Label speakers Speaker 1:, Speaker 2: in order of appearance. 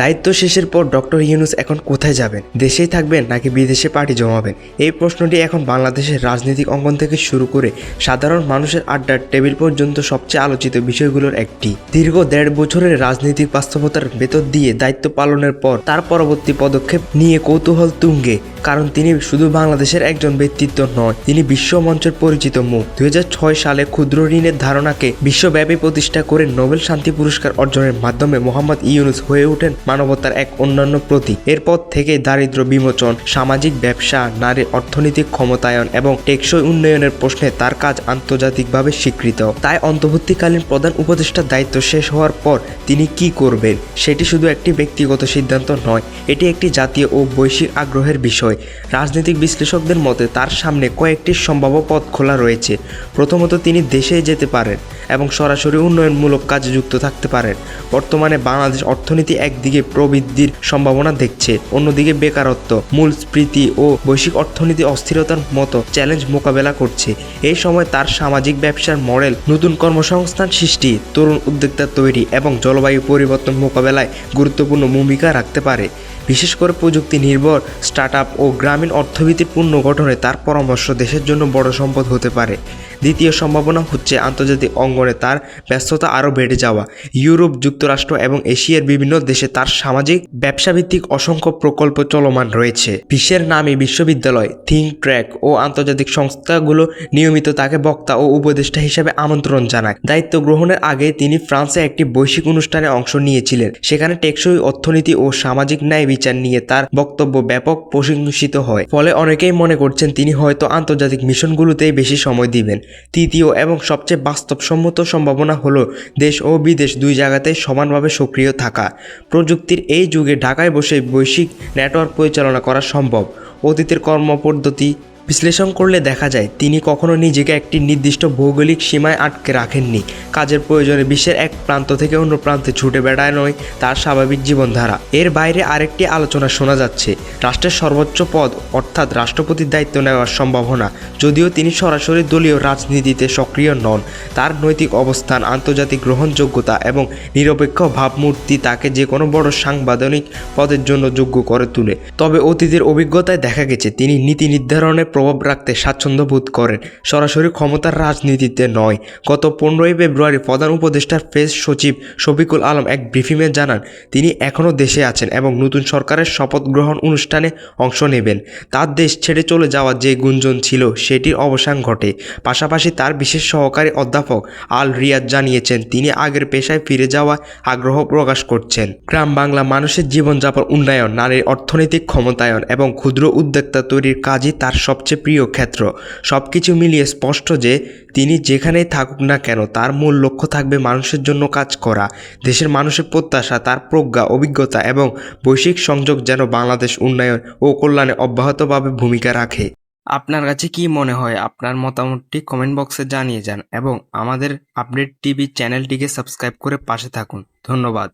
Speaker 1: দায়িত্ব শেষের পর ডক্টর ইউনুস এখন কোথায় যাবেন? দেশেই থাকবেন নাকি বিদেশে পার্টি জমাবেন? এই প্রশ্নটি এখন বাংলাদেশের রাজনৈতিক অঙ্গন থেকে শুরু করে সাধারণ মানুষের আড্ডার টেবিল পর্যন্ত সবচেয়ে আলোচিত বিষয়গুলোর একটি। দীর্ঘ দেড় বছরের রাজনৈতিক বাস্তবতার ভেতর দিয়ে দায়িত্ব পালনের পর তার পরবর্তী পদক্ষেপ নিয়ে কৌতূহল তুঙ্গে, কারণ তিনি শুধু বাংলাদেশের একজন ব্যক্তিত্ব নয়, তিনি বিশ্ব মঞ্চের পরিচিত মুখ। দুই হাজার ছয় সালে ক্ষুদ্র ঋণের ধারণাকে বিশ্বব্যাপী প্রতিষ্ঠা করে নোবেল শান্তি পুরস্কার অর্জনের মাধ্যমে মোহাম্মদ ইউনুস হয়ে ওঠেন মানবতার এক অন্যান্য প্রতীক। এরপর থেকে দারিদ্র বিমোচন, সামাজিক ব্যবসা, নারী অর্থনৈতিক ক্ষমতায়ন এবং টেকসই উন্নয়নের প্রশ্নে তার কাজ আন্তর্জাতিকভাবে স্বীকৃত। তাই অন্তর্বর্তীকালীন প্রধান উপদেষ্টার দায়িত্ব শেষ হওয়ার পর তিনি কি করবেন, সেটি শুধু একটি ব্যক্তিগত সিদ্ধান্ত নয়, এটি একটি জাতীয় ও বৈশ্বিক আগ্রহের বিষয়। রাজনৈতিক বিশ্লেষকদের মতে তার সামনে কয়েকটি সম্ভাব্য পথ খোলা রয়েছে। প্রথমত, তিনি দেশে যেতে পারেন এবং সরাসরি উন্নয়নমূলক কাজে যুক্ত থাকতে পারেন। বর্তমানে বাংলাদেশ অর্থনীতি একদিকে প্রবৃদ্ধির সম্ভাবনা দেখছে। অন্যদিকে বেকারত্ব মূলস্ফীতি ও বৈশ্বিক অর্থনীতি অস্থিরতার মতো চ্যালেঞ্জ মোকাবেলা করছে। এই সময় তার সামাজিক ব্যবসার মডেল, নতুন কর্মসংস্থান সৃষ্টি, তরুণ উদ্যোক্তা তৈরি এবং জলবায়ু পরিবর্তন মোকাবেলায় গুরুত্বপূর্ণ ভূমিকা রাখতে পারে। বিশেষ করে প্রযুক্তি নির্ভর স্টার্ট ও গ্রামীণ অর্থনীতির পুনর্গঠনে তার পরামর্শ দেশের জন্য বড় সম্পদ হতে পারে। দ্বিতীয় সম্ভাবনা হচ্ছে আন্তর্জাতিক অঙ্গনে তার ব্যস্ততা আরও বেড়ে যাওয়া। ইউরোপ, যুক্তরাষ্ট্র এবং এশিয়ার বিভিন্ন দেশে তার সামাজিক, ব্যবসাভিত্তিক অসংখ্য প্রকল্প চলমান রয়েছে। বিশ্বের নামী বিশ্ববিদ্যালয় থিঙ্ক ট্র্যাক ও আন্তর্জাতিক সংস্থাগুলো নিয়মিত তাকে বক্তা ও উপদেষ্টা হিসেবে আমন্ত্রণ জানায়। দায়িত্ব গ্রহণের আগে তিনি ফ্রান্সে একটি বৈশ্বিক অনুষ্ঠানে অংশ নিয়েছিলেন। সেখানে টেকসই অর্থনীতি ও সামাজিক ন্যায় বিচার নিয়ে তার বক্তব্য ব্যাপক প্রশংসিত হয়। ফলে অনেকেই মনে করছেন তিনি হয়তো আন্তর্জাতিক মিশনগুলোতেই বেশি সময় দিবেন। তৃতীয় এবং সবচেয়ে বাস্তবসম্মত সম্ভাবনা হলো দেশ ও বিদেশ দুই জায়গাতে সমানভাবে সক্রিয় থাকা। প্রযুক্তির এই যুগে ঢাকায় বসে বৈশ্বিক নেটওয়ার্ক পরিচালনা করা সম্ভব। অতীতের কর্মপদ্ধতি বিশ্লেষণ করলে দেখা যায়, তিনি কখনো নিজেকে একটি নির্দিষ্ট ভৌগোলিক সীমায় আটকে রাখেননি। কাজের প্রয়োজনে বিশ্বের এক প্রান্ত থেকে অন্য প্রান্তে ছুটে বেড়ায় নয়, তার স্বাভাবিক জীবনধারা। এর বাইরে আরেকটি আলোচনা শোনা যাচ্ছে, রাষ্ট্রের সর্বোচ্চ পদ, অর্থাৎ রাষ্ট্রপতির দায়িত্ব নেওয়ার সম্ভাবনা। যদিও তিনি সরাসরি দলীয় রাজনীতিতে সক্রিয় নন, তার নৈতিক অবস্থান, আন্তর্জাতিক গ্রহণযোগ্যতা এবং নিরপেক্ষ ভাবমূর্তি তাকে যে কোনো বড় সাংবাদনিক পদের জন্য যোগ্য করে তোলে। তবে অতীতের অভিজ্ঞতায় দেখা গেছে, তিনি নীতি নির্ধারণে প্রভাব রাখতে স্বাচ্ছন্দ্য বোধ করেন। সরাসরি ক্ষমতার রাজনীতিতে নয়। গত পনেরোই ফেব্রুয়ারি প্রধান উপদেষ্টার প্রেস সচিব শফিকুল আলম এক ব্রিফিংয়ে জানান, তিনি এখনও দেশে আছেন এবং নতুন সরকারের শপথ গ্রহণ অনুষ্ঠানে অংশ নেবেন। তার দেশ ছেড়ে চলে যাওয়ার যে গুঞ্জন ছিল, সেটির অবসান ঘটে। পাশাপাশি তার বিশেষ সহকারী অধ্যাপক আল রিয়াদ জানিয়েছেন, তিনি আগের পেশায় ফিরে যাওয়া আগ্রহ প্রকাশ করছেন। গ্রাম বাংলা মানুষের জীবনযাপন উন্নয়ন, নারীর অর্থনৈতিক ক্ষমতায়ন এবং ক্ষুদ্র উদ্যোক্তা তৈরির কাজই তার সবচেয়ে প্রিয় ক্ষেত্র। সব কিছু মিলিয়ে স্পষ্ট যে, তিনি যেখানেই থাকুক না কেন, তার মূল লক্ষ্য থাকবে মানুষের জন্য কাজ করা, দেশের মানুষের প্রত্যাশা, তার প্রজ্ঞা, অভিজ্ঞতা এবং বৈশ্বিক সংযোগ যেন বাংলাদেশ উন্নয়ন ও কল্যাণে অব্যাহতভাবে ভূমিকা রাখে। আপনার কাছে কি মনে হয়? আপনার মতামতটি কমেন্ট বক্সে জানিয়ে যান এবং আমাদের আপডেট টিভি চ্যানেলটিকে সাবস্ক্রাইব করে পাশে থাকুন। ধন্যবাদ।